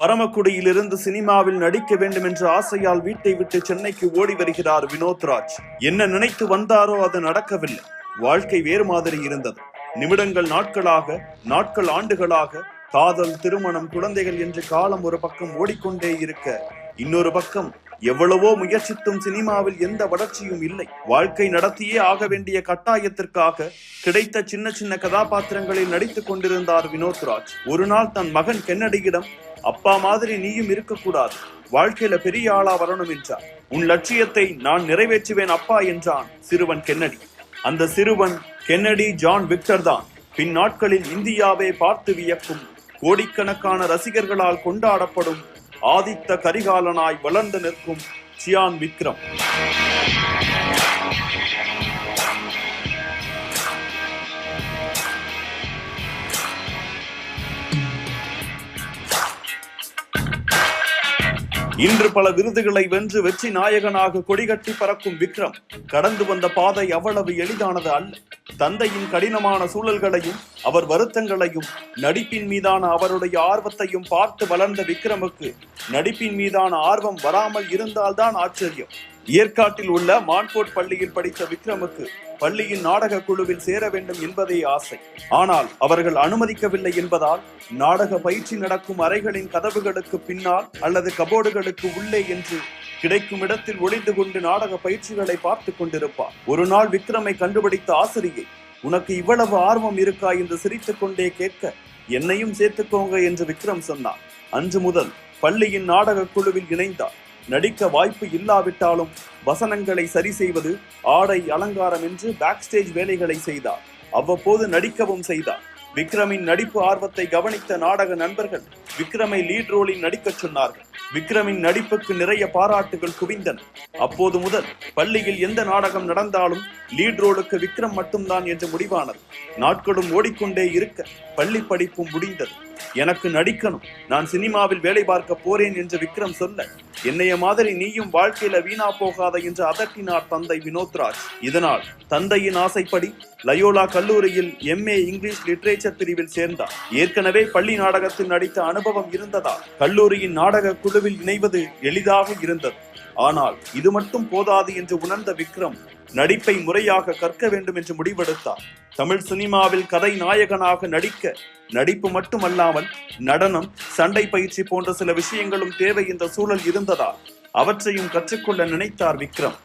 பரமக்குடியிலிருந்து சினிமாவில் நடிக்க வேண்டும் என்ற ஆசையால் வீட்டை விட்டு சென்னைக்கு ஓடி வருகிறார் வினோத்ராஜ். என்ன நினைத்து வந்தாரோ அது நடக்கவில்லை. வாழ்க்கை வேறு மாதிரி இருந்தது. நிமிடங்கள் நாட்களாக நாட்கள் ஆண்டுகளாக காதல் திருமணம் குழந்தைகள் என்று காலம் ஒரு பக்கம் ஓடிக்கொண்டே இருக்க. இன்னொரு பக்கம் எவ்வளவோ முயற்சித்தும் சினிமாவில் எந்த வளர்ச்சியும் இல்லை. வாழ்க்கை நடத்தியே ஆக வேண்டிய கட்டாயத்திற்காக கிடைத்த சின்ன சின்ன கதாபாத்திரங்களில் நடித்துக் கொண்டிருந்தார் வினோத்ராஜ். ஒரு நாள் தன் மகன் கென்னடியிடம் அப்பா மாதிரி நீயும் இருக்கக்கூடாது. வாழ்க்கையில பெரிய ஆளா வரணும் என்றார். உன் லட்சியத்தை நான் நிறைவேற்றுவேன் அப்பா என்றான் சிறுவன் கென்னடி. அந்த சிறுவன் கென்னடி ஜான் விக்டர் தான். பின் நாட்களில் இந்தியாவை பார்த்து வியக்கும் கோடிக்கணக்கான ரசிகர்களால் கொண்டாடப்படும் ஆதித்த கரிகாலனாய் வளர்ந்து நிற்கும் சியான் விக்ரம். இன்று பல விருதுகளை வென்று வெற்றி நாயகனாக கொடிகட்டி பறக்கும் விக்ரம். கடந்து வந்த பாதை அவ்வளவு எளிதானது அல்ல. தந்தையின் கடினமான சூழல்களையும் அவர் வருத்தங்களையும் நடிப்பின் மீதான அவருடைய ஆர்வத்தையும் பார்த்து வளர்ந்த விக்ரமுக்கு நடிப்பின் மீதான ஆர்வம் வராமல் இருந்தால்தான் ஆச்சரியம். ஏற்காட்டில் உள்ள மான்ஃபோர்ட் பள்ளியில் படித்த விக்ரமுக்கு பள்ளியின் நாடக குழுவில் சேர வேண்டும் என்பதே ஆசை. ஆனால் அவர்கள் அனுமதிக்கவில்லை என்பதால் நாடக பயிற்சி நடக்கும் அறைகளின் கதவுகளுக்கு பின்னால் அல்லது கபோர்டுகளுக்கு உள்ளே என்று கிடைக்கும் இடத்தில் ஒளிந்து கொண்டு நாடக பயிற்சிகளை பார்த்து கொண்டிருப்பார். ஒரு நாள் விக்ரமை கண்டுபிடித்த ஆசிரியை உனக்கு இவ்வளவு ஆர்வம் இருக்கா? என்று சிரித்துக் கொண்டே கேட்க என்னையும் சேர்த்துக்கோங்க என்று விக்ரம் சொன்னார் அன்று முதல் பள்ளியின் நாடக குழுவில் இணைந்தார். நடிக்க வாய்ப்பு இல்லாவிட்டாலும் வசனங்களை சரி செய்வது ஆடை அலங்காரம் என்று பேக் ஸ்டேஜ் வேலைகளை செய்தார். அவ்வப்போது நடிக்கவும் செய்தார். விக்ரமின் நடிப்பு ஆர்வத்தை கவனித்த நாடக நண்பர்கள் விக்ரமை லீட் ரோலில் நடிக்கச் சொன்னார்கள். விக்ரமின் நடிப்புக்கு நிறைய பாராட்டுகள் குவிந்தன. அப்போது முதல் பள்ளியில் எந்த நாடகம் நடந்தாலும் லீட் ரோலுக்கு விக்ரம் மட்டும்தான் என்று முடிவானது. நாட்களும் ஓடிக்கொண்டே இருக்க பள்ளி படிப்பும் முடிந்தது. எனக்கு நடிக்கணும். நான் சினிமாவில் வேலை பார்க்க போறேன் என்று விக்ரம் சொல்ல என்னைய மாதிரி நீயும் வாழ்க்கையில வீணா போகாத என்று அதட்டினார் தந்தை வினோத்ராஜ். இதனால் தந்தையின் ஆசைப்படி லயோலா கல்லூரியில் எம்ஏ இங்கிலீஷ் லிட்ரேச்சர் பிரிவில் சேர்ந்தார். ஏற்கனவே பள்ளி நாடகத்தில் நடித்த அனுபவம் இருந்ததால் கல்லூரியின் நாடக குழுவில் இணைவது எளிதாக இருந்தது. ஆனால் இது மட்டும் போதாது என்று உணர்ந்த விக்ரம் நடிப்பை முறையாக கற்க வேண்டும் என்று முடிவெடுத்தார். தமிழ் சினிமாவில் கதை நாயகனாக நடிக்க நடிப்பு மட்டுமல்லாமல் நடனம் சண்டை பயிற்சி போன்ற சில விஷயங்களும் தேவை என்ற சூழல் இருந்ததால் அவற்றையும் கற்றுக்கொள்ள நினைத்தார் விக்ரம்.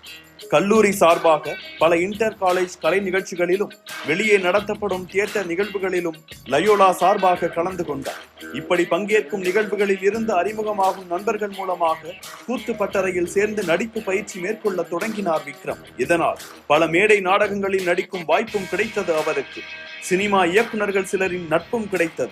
கல்லூரி சார்பாக பல இன்டர் காலேஜ் கலை நிகழ்ச்சிகளிலும் வெளியே நடத்தப்படும் தியேட்டர் நிகழ்வுகளிலும் லயோலா சார்பாக கலந்து கொண்டார். இப்படி பங்கேற்கும் நிகழ்வுகளில் இருந்து அறிமுகமாகும் நண்பர்கள் மூலமாக கூத்து பட்டறையில் சேர்ந்து நடிப்பு பயிற்சி மேற்கொள்ள தொடங்கினார் விக்ரம். இதனால் பல மேடை நாடகங்களில் நடிக்கும் வாய்ப்பும் கிடைத்தது அவருக்கு. சினிமா இயக்குநர்கள் சிலரின் நட்பும் கிடைத்தது.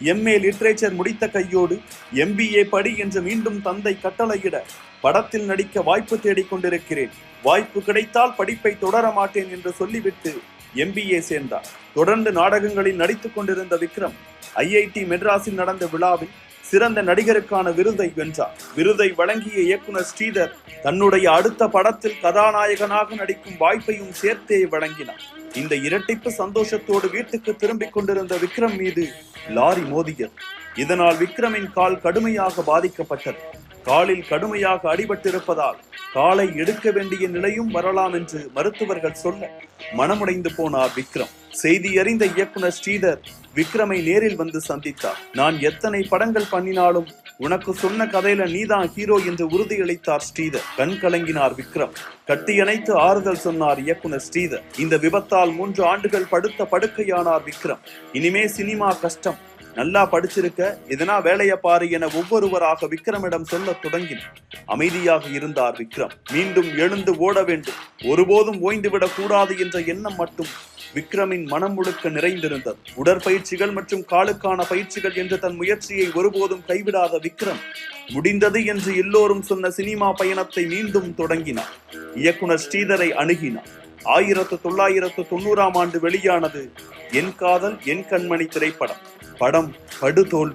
எம்ஏ லிட்ரேச்சர் முடித்த கையோடு எம்பிஏ படி என்று மீண்டும் தந்தை கட்டளையிட படத்தில் நடிக்க வாய்ப்பு தேடிக் கொண்டிருக்கிறேன். வாய்ப்பு கிடைத்தால் படிப்பை தொடர மாட்டேன் என்று சொல்லிவிட்டு எம்பிஏ சேர்ந்தார். தொடர்ந்து நாடகங்களில் நடித்துக் கொண்டிருந்த விக்ரம் ஐஐடி மெட்ராஸில் நடந்த விழாவில் சிறந்த நடிகருக்கான விருதை வென்றார். விருதை வழங்கிய இயக்குனர் ஸ்ரீதர் தன்னுடைய அடுத்த படத்தில் கதாநாயகனாக நடிக்கும் வாய்ப்பையும் சேர்த்தே வழங்கினார். இந்த இரட்டிப்பு சந்தோஷத்தோடு வீட்டுக்கு திரும்பிக் கொண்டிருந்த விக்ரம் மீது லாரி மோதியது. இதனால் விக்ரமின் கால் கடுமையாக பாதிக்கப்பட்டது. காலில் கடுமையாக அடிபட்டிருப்பதால் காலை எடுக்க வேண்டிய நிலையும் வரலாம் என்று மருத்துவர்கள் சொல்ல மனமுடைந்து போனார் விக்ரம். செய்தி அறிந்த இயக்குனர் ஸ்ரீதர் விக்ரமை நேரில் வந்து சந்தித்தார். நான் எத்தனை படங்கள் பண்ணினாலும் உனக்கு சொன்ன கதையில நீதான் ஹீரோ என்று உறுதியளித்தார் ஸ்ரீதர். கண் கலங்கினார் விக்ரம். கட்டியணைத்து ஆறுதல் சொன்னார் இயக்குனர் ஸ்ரீதர். இந்த விபத்தால் மூன்று ஆண்டுகள் படுத்த படுக்கையானார் விக்ரம். இனிமே சினிமா கஷ்டம். நல்லா படிச்சிருக்க எதனா வேலைய பாரு என ஒவ்வொருவராக விக்ரமிடம் சொல்ல தொடங்கினார் அமைதியாக இருந்தார் விக்ரம். மீண்டும் எழுந்து ஓட வேண்டும். ஒருபோதும் ஓய்ந்துவிடக் கூடாது என்ற எண்ணம் மட்டும் விக்ரமின் மனம் முழுக்க நிறைந்திருந்தது. உடற்பயிற்சிகள் மற்றும் காலுக்கான பயிற்சிகள் என்ற தன் முயற்சியை ஒருபோதும் கைவிடாத விக்ரம் முடிந்தது என்று எல்லோரும் சொன்ன சினிமா பயணத்தை மீண்டும் தொடங்கினார். இயக்குனர் ஸ்ரீதரை அணுகினார். ஆயிரத்து தொள்ளாயிரத்து தொண்ணூறாம் ஆண்டு வெளியானது என் காதல் என் கண்மணி திரைப்படம். படம் படுதோல்.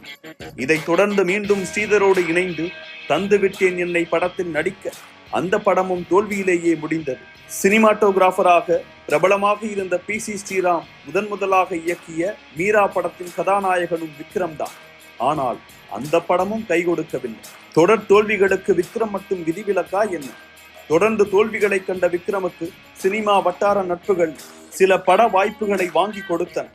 இதைத் தொடர்ந்து மீண்டும் ஸ்ரீதரோடு இணைந்து தந்து விட்டேன் என்னை படத்தில் நடிக்க. அந்த படமும் தோல்வியிலேயே முடிந்தது. சினிமாட்டோகிராஃபராக பிரபலமாக இருந்த பி சி ஸ்ரீராம் முதன் முதலாக இயக்கிய மீரா படத்தின் கதாநாயகனும் விக்ரம் தான் ஆனால் அந்த படமும் கை கொடுக்கவில்லை. தொடர் தோல்விகளுக்கு விக்ரம் மட்டும் விதிவிலக்கா என்ன? தொடர்ந்து தோல்விகளை கண்ட விக்ரமுக்கு சினிமா வட்டார நட்புகள் சில பட வாய்ப்புகளை வாங்கி கொடுத்தன.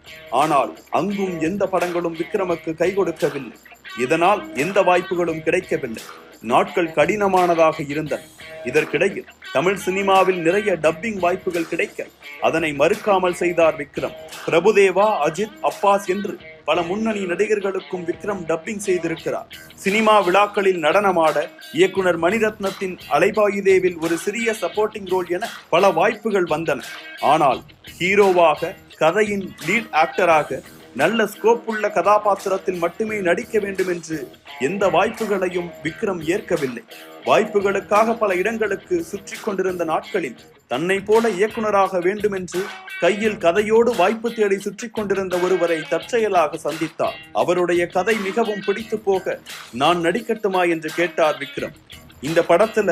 ஆனால் அங்கும் எந்த படங்களும் விக்ரமுக்கு கை கொடுக்கவில்லை. இதனால் எந்த வாய்ப்புகளும் கிடைக்கவில்லை. நாட்கள் கடினமானதாக இருந்தன. இதற்கிடையில் தமிழ் சினிமாவில் நிறைய டப்பிங் வாய்ப்புகள் கிடைக்க அதனை மறுக்காமல் செய்தார் விக்ரம். பிரபுதேவா அஜித் அப்பாஸ் என்று பல முன்னணி நடிகர்களுக்கும் விக்ரம் டப்பிங் செய்திருக்கிறார். சினிமா விழாக்களில் நடனமாட இயக்குனர் மணிரத்னத்தின் அலைபாயுதேவில் ஒரு சிறிய சப்போர்ட்டிங் ரோல் என பல வாய்ப்புகள் வந்தன. ஆனால் ஹீரோவாக கதையின் லீட் ஆக்டராக நல்ல ஸ்கோப் உள்ள கதாபாத்திரத்தில் மட்டுமே நடிக்க வேண்டும் என்று எந்த வாய்ப்புகளையும் விக்ரம் ஏற்கவில்லை. வாய்ப்புகளுக்காக பல இடங்களுக்கு சுற்றி கொண்டிருந்த நாட்களில் தன்னை போல இயக்குனராக வேண்டும் என்று கையில் கதையோடு வாய்ப்பு தேடி சுற்றி கொண்டிருந்த ஒருவரை தற்செயலாக சந்தித்தார். அவருடைய கதை மிகவும் பிடித்து போக நான் நடிக்கட்டுமா என்று கேட்டார் விக்ரம். இந்த படத்துல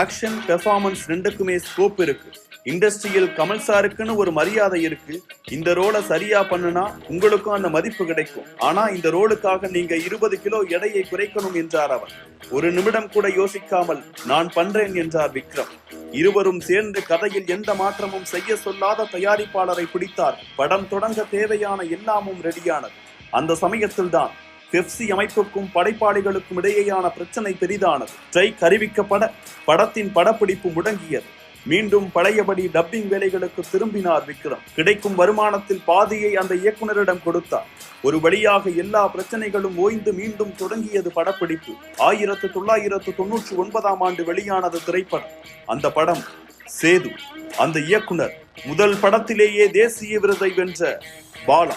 ஆக்ஷன் பெர்ஃபார்மன்ஸ் ரெண்டுக்குமே ஸ்கோப் இருக்கு. இண்டஸ்ட்ரியில் கமல் சாருக்குன்னு ஒரு மரியாதை இருக்கு. இந்த ரோலை சரியா பண்ணுனா உங்களுக்கும் அந்த மதிப்பு கிடைக்கும். ஆனா இந்த ரோலுக்காக நீங்க இருபது கிலோ எடையை குறைக்கணும் என்றார் அவர். ஒரு நிமிடம் கூட யோசிக்காமல் நான் பண்றேன் என்றார் விக்ரம். இருவரும் சேர்ந்து கதையில் எந்த மாற்றமும் செய்ய சொல்லாத தயாரிப்பாளரை பிடித்தார். படம் தொடங்க தேவையான எல்லாமும் ரெடியானது அந்த சமயத்தில் தான் பெப்சி அமைப்புக்கும் படைப்பாளிகளுக்கும் இடையேயான பிரச்சனை பெரிதானது. ஸ்ட்ரைக் அறிவிக்கப்பட படத்தின் படப்பிடிப்பு முடங்கியது. மீண்டும் பழையபடி டப்பிங் வேலைகளுக்கு திரும்பினார் விக்ரம். கிடைக்கும் வருமானத்தில் பாதியை அந்த இயக்குனரிடம் கொடுத்தார். ஒரு வழியாக எல்லா பிரச்சனைகளும் ஓய்ந்து மீண்டும் தொடங்கியது படப்பிடிப்பு. ஆயிரத்து தொள்ளாயிரத்து தொன்னூற்றி ஒன்பதாம் ஆண்டு வெளியானது திரைப்படம். அந்த படம் சேது. அந்த இயக்குனர் முதல் படத்திலேயே தேசிய விருதை வென்ற பாலா.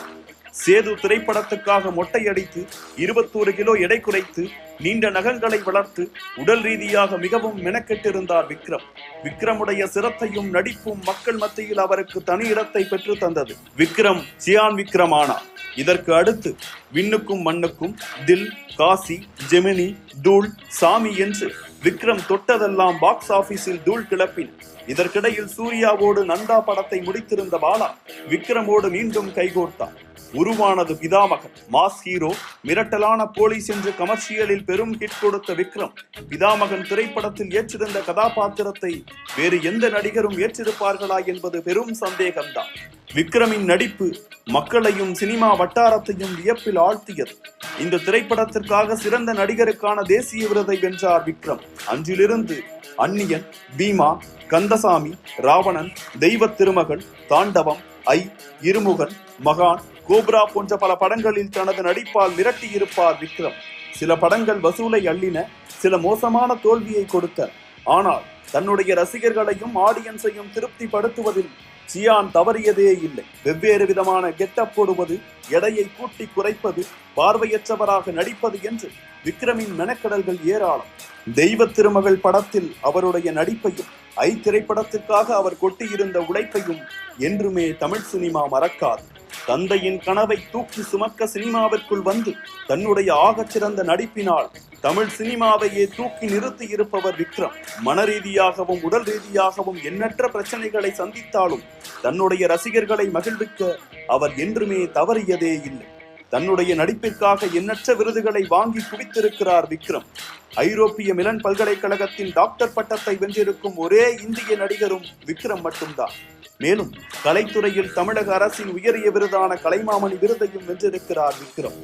சேது திரைப்படத்துக்காக மொட்டையடித்து இருபத்தோரு கிலோ எடை குறைத்து நீண்ட நகங்களை வளர்த்து உடல் ரீதியாக மிகவும் மெனக்கெட்டிருந்தார் விக்ரம். விக்ரமுடைய சிரத்தையும் நடிப்பும் மக்கள் மத்தியில் அவருக்கு தனி இடத்தை பெற்று தந்தது. விக்ரம் சியான் விக்ரம் ஆனார் இதற்கு அடுத்து விண்ணுக்கும் மண்ணுக்கும் தில் காசி ஜெமினி தூள் சாமி என்று விக்ரம் தொட்டதெல்லாம் பாக்ஸ் ஆபீஸில் தூள் கிளப்பின். இதற்கிடையில் சூர்யாவோடு நந்தா படத்தை முடித்திருந்த பாலா விக்ரமோடு மீண்டும் கைகோர்த்தார் உருவானது பிதாமகன் மாஸ் ஹீரோ மிரட்டலான போலீஸ் என்று கமர்ஷியலில் பெரும் ஹிட் கொடுத்த விக்ரம். பிதாமகன் திரைப்படத்தில் ஏற்றிருந்த கதாபாத்திரத்தை வேறு எந்த நடிகரும் ஏற்றிருப்பார்களா என்பது பெரும் சந்தேகம்தான். விக்ரமின் நடிப்பு மக்களையும் சினிமா வட்டாரத்தையும் வியப்பில் ஆழ்த்தியது. இந்த திரைப்படத்திற்காக சிறந்த நடிகருக்கான தேசிய விருதை வென்றார் விக்ரம். அன்றிலிருந்து அந்நியன் பீமா கந்தசாமி ராவணன் தெய்வ திருமகள் தாண்டவம் ஐ இருமுகன் மகான் கோப்ரா போன்ற பல படங்களில் தனது நடிப்பால் மிரட்டி இருப்பார் விக்ரம். சில படங்கள் வசூலை அள்ளின சில மோசமான தோல்வியை கொடுத்த ஆனால் தன்னுடைய ரசிகர்களையும் ஆடியன்ஸையும் திருப்திப்படுத்துவதில் சியான் தவறியதே இல்லை. வெவ்வேறு விதமான கெட்டப் போடுவது எடையை கூட்டி குறைப்பது பார்வையற்றவராக நடிப்பது என்று விக்ரமின் மெனக்கடல்கள் ஏராளம். தெய்வ திருமகள் படத்தில் அவருடைய நடிப்பையும் ஐ திரைப்படத்துக்காக அவர் கொட்டியிருந்த உழைப்பையும் என்றுமே தமிழ் சினிமா மறக்காது. தந்தையின் கனவை தூக்கி சுமக்க சினிமாவிற்குள் வந்து தன்னுடைய ஆகச்சிறந்த நடிப்பினால் தமிழ் சினிமாவையே தூக்கி நிறுத்தி இருப்பவர் விக்ரம். மன ரீதியாகவும் உடல் ரீதியாகவும் எண்ணற்ற பிரச்சனைகளை சந்தித்தாலும் தன்னுடைய ரசிகர்களை மகிழ்விக்க அவர் என்றுமே தவறியதே இல்லை. தன்னுடைய நடிப்பிற்காக எண்ணற்ற விருதுகளை வாங்கி குவித்திருக்கிறார் விக்ரம். ஐரோப்பிய மிலன் பல்கலைக்கழகத்தின் டாக்டர் பட்டத்தை வென்றிருக்கும் ஒரே இந்திய நடிகரும் விக்ரம் மட்டும்தான். மேலும் கலைத்துறையில் தமிழக அரசின் உயரிய விருதான கலைமாமணி விருதையும் வென்றிருக்கிறார் விக்ரம்.